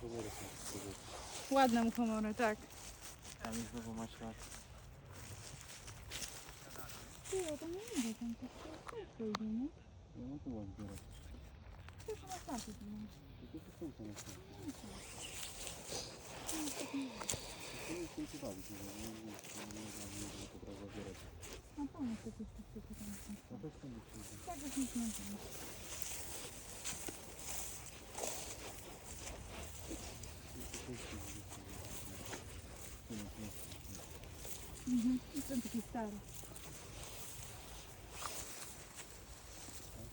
komory są wszystko Ładne muchomory, tak. Tam znowu maślak. Ty, ja tam nie idę, tam wszystko idzie, nie? No no to ładnie zbierać. To już maślaki tu mam. To to są te maślaki. To jest tym się bawić, nie wiem, nie wiem, nie wiem, nie wiem, to prawo zbierać. A pomysł to coś takiego tam są. No to jest tam być. Tak, jak nic nie wiem. Mhm. Jestem taki stary. Tak,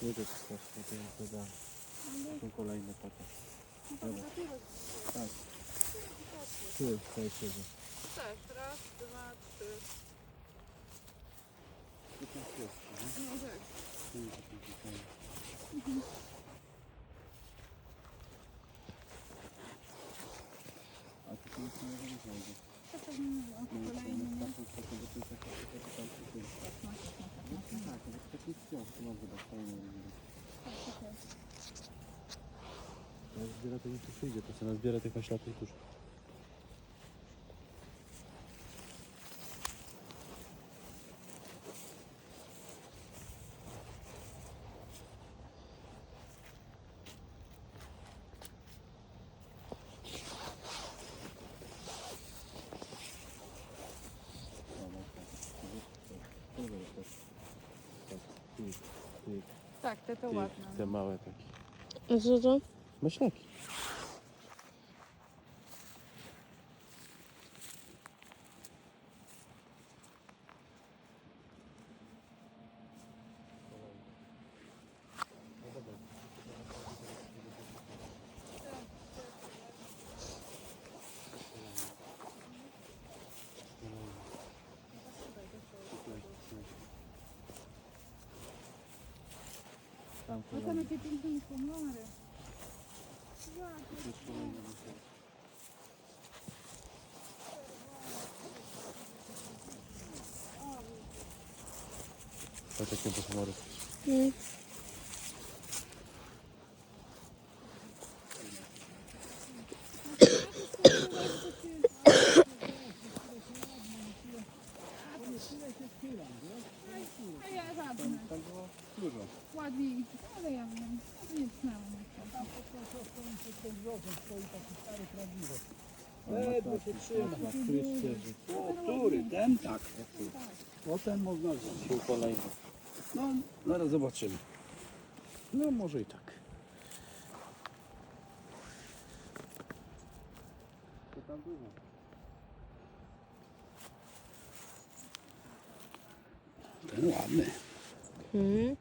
tak. Jest strasznie, to jest doda. Ale Są kolejne takie. no to dopiero Tak. Tu jest tutaj siedzę. też. Raz, dwa, trzy. Tu jest jest, nie? No tak. Tu jest taki tutaj. A tu tu jest nie wiem, znajdzie. To pewnie nie wiem. No Kolejny, nie? to jest takie, bo to to nic tu przyjdzie, to co nazbiera tych maślaków tuż. Tak, te to ładne. Te małe takie. A co to? Maślaki. Tam No tam jakie piękne muchomory. To takie pochmury. Mm. A ja żadne. Tam było dużo. Ładniej. Ale ja wiem. Nie tnęłam. Ledwo się trzyma. O, który? Ten tak. Potem można. Tu kolejny. No, zaraz zobaczymy. No, może i tak. To tam dużo. Ten ładny. Mm.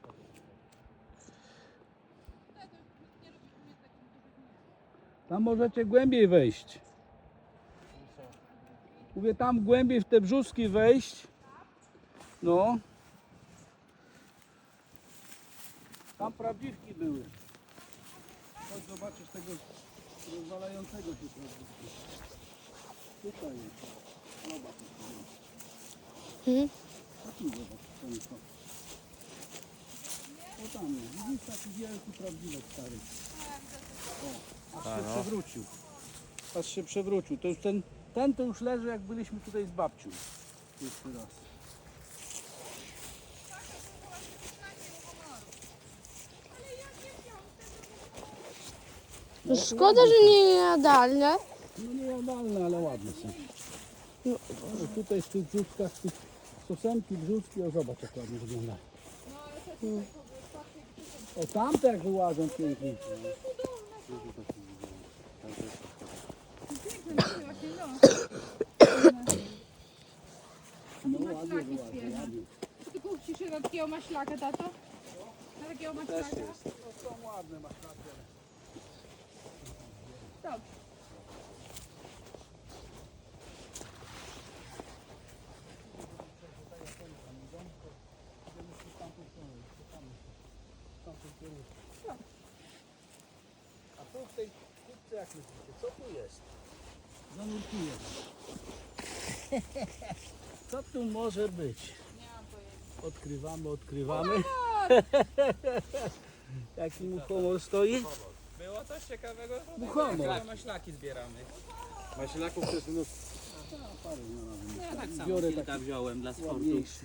Tam możecie głębiej wejść. Mówię, tam głębiej w te brzuski wejść. No. Tam prawdziwki były. Chodź zobaczysz tego rozwalającego się prawdziwki. Tutaj jest. Zobacz. Mhm. Tu zobacz. O tam jest. Widzisz taki wielki prawdziwek stary. O, aż się przewrócił. Aż się przewrócił. To już ten, ten to już leży jak byliśmy tutaj z babcią. Jeszcze raz. No Szkoda, że nie jadalne. No nie jadalne, ale ładne są. No. Tutaj w tych brzuskach, w tych sosemki, brzuski, o zobacz jak ładnie wygląda. O tamte jak wyłażą pięknie. Ma ślaki świeże. Ty kupcisz takiego maślaka, tato? Takiego maślaka? To są ładne maślaki. A tu w tej jak myślicie, co tu jest? Zanurkuję. Co tu może być? Odkrywamy, odkrywamy. Jaki mu humor stoi? Było coś ciekawego? Muchomor. Chyba maślaki zbieramy. Maślaków to jest mnóstwo. No ja tak samo Biorę kilka taki wziąłem dla sportu. Ładniejszy.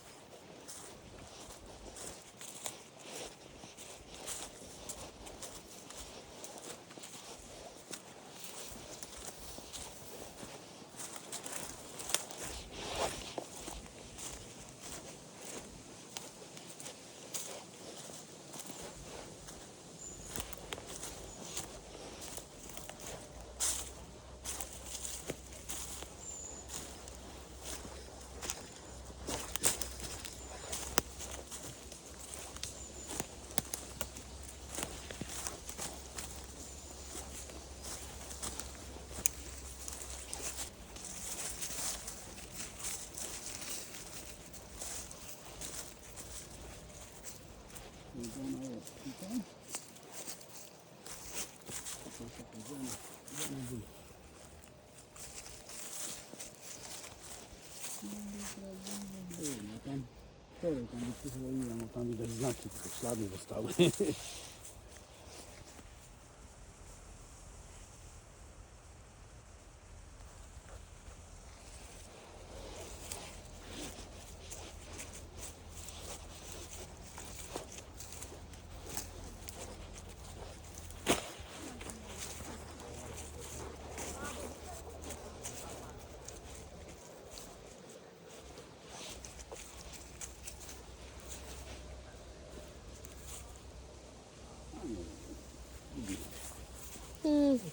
Ona jest tutaj. Proszę, idziemy, idziemy w dół. No tam, wczoraj tam wypływało, no tam widać znaki, tylko ślady zostały.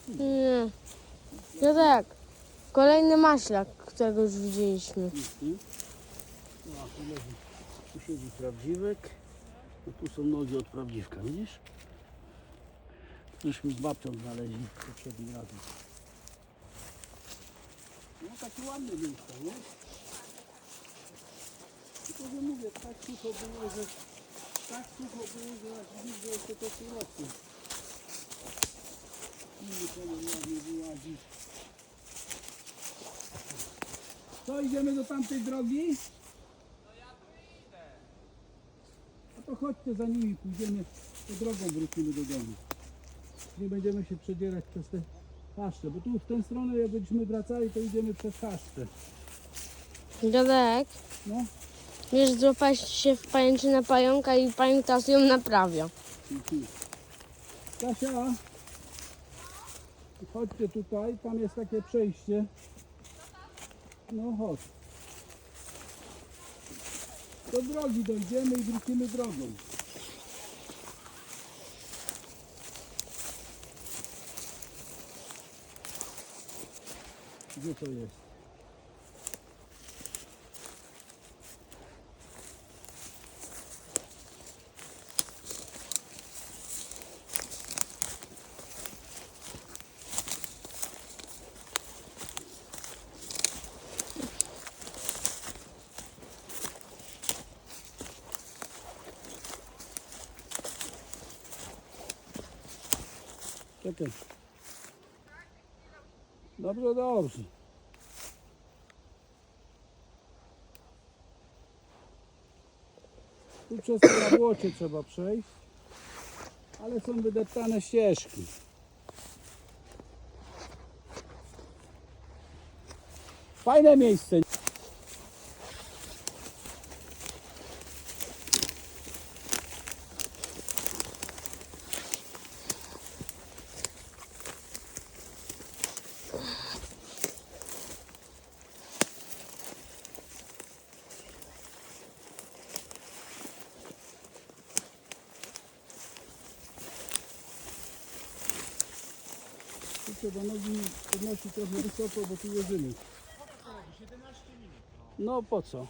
Nie. No tak. Kolejny maślak, którego już widzieliśmy. No, tu siedzi prawdziwek, a tu są nogi od prawdziwka, widzisz? Myśmy z babcią znaleźli poprzednim razem. No takie ładne miejsca, nie? Tylko, że mówię, tak sucho było, że tak sucho było, że aż widzę, że to. Co, idziemy do tamtej drogi? No to chodźcie za nimi, pójdziemy, to drogą wrócimy do domu. Nie będziemy się przedzierać przez te chaszcze, bo tu w tę stronę jak będziemy wracali, to idziemy przez chaszcze. Dziadek, No, wiesz, złapałeś się w pajęczynę pająka i pająk teraz ją naprawia. Mhm. Kasia, chodźcie tutaj, tam jest takie przejście. No chodź. Do drogi dojdziemy i wrócimy drogą. Gdzie to jest? Czekaj. Dobrze, dobrze. Tu przez to jabłocie trzeba przejść, ale są wydeptane ścieżki. Fajne miejsce. Trzeba nogi podnosić trochę wysoko, bo tu jeżymy. No po co?